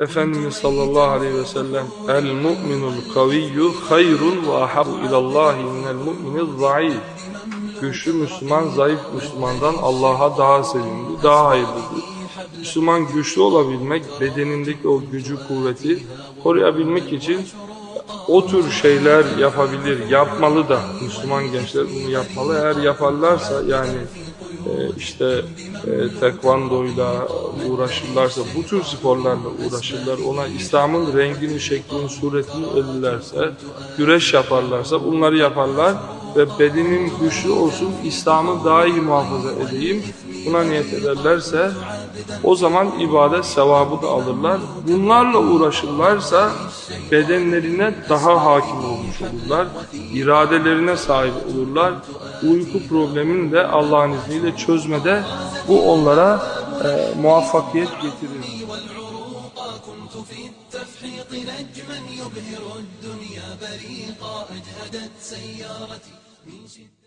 Efendimiz sallallahu aleyhi ve sellem el mu'minul kaviyyu hayrun ve ahabbu ilallahi minel mu'minil zayıf. Güçlü Müslüman zayıf Müslümandan Allah'a daha sevimli, daha hayırlıdır. Müslüman güçlü olabilmek, bedenindeki o gücü, kuvveti koruyabilmek için o tür şeyler yapabilir, yapmalı da Müslüman gençler bunu yapmalı. Eğer yaparlarsa yani e, işte e, tekvandoyla uğraşırlarsa, bu tür sporlarla uğraşırlar, ona İslam'ın rengini, şeklini, suretini ölürlerse, güreş yaparlarsa bunları yaparlar ve bedenin güçlü olsun, İslam'ı daha iyi muhafaza edeyim, buna niyet ederlerse o zaman ibadet sevabı da alırlar. Bunlarla uğraşırlarsa bedenlerine daha hakim olmuş olurlar. iradelerine sahip olurlar. Uyku problemini de Allah'ın izniyle çözmede bu onlara e, muvaffakiyet getirir. في التفحيط نجما يبهر الدنيا بريقا أجهدت سيارتي من شدة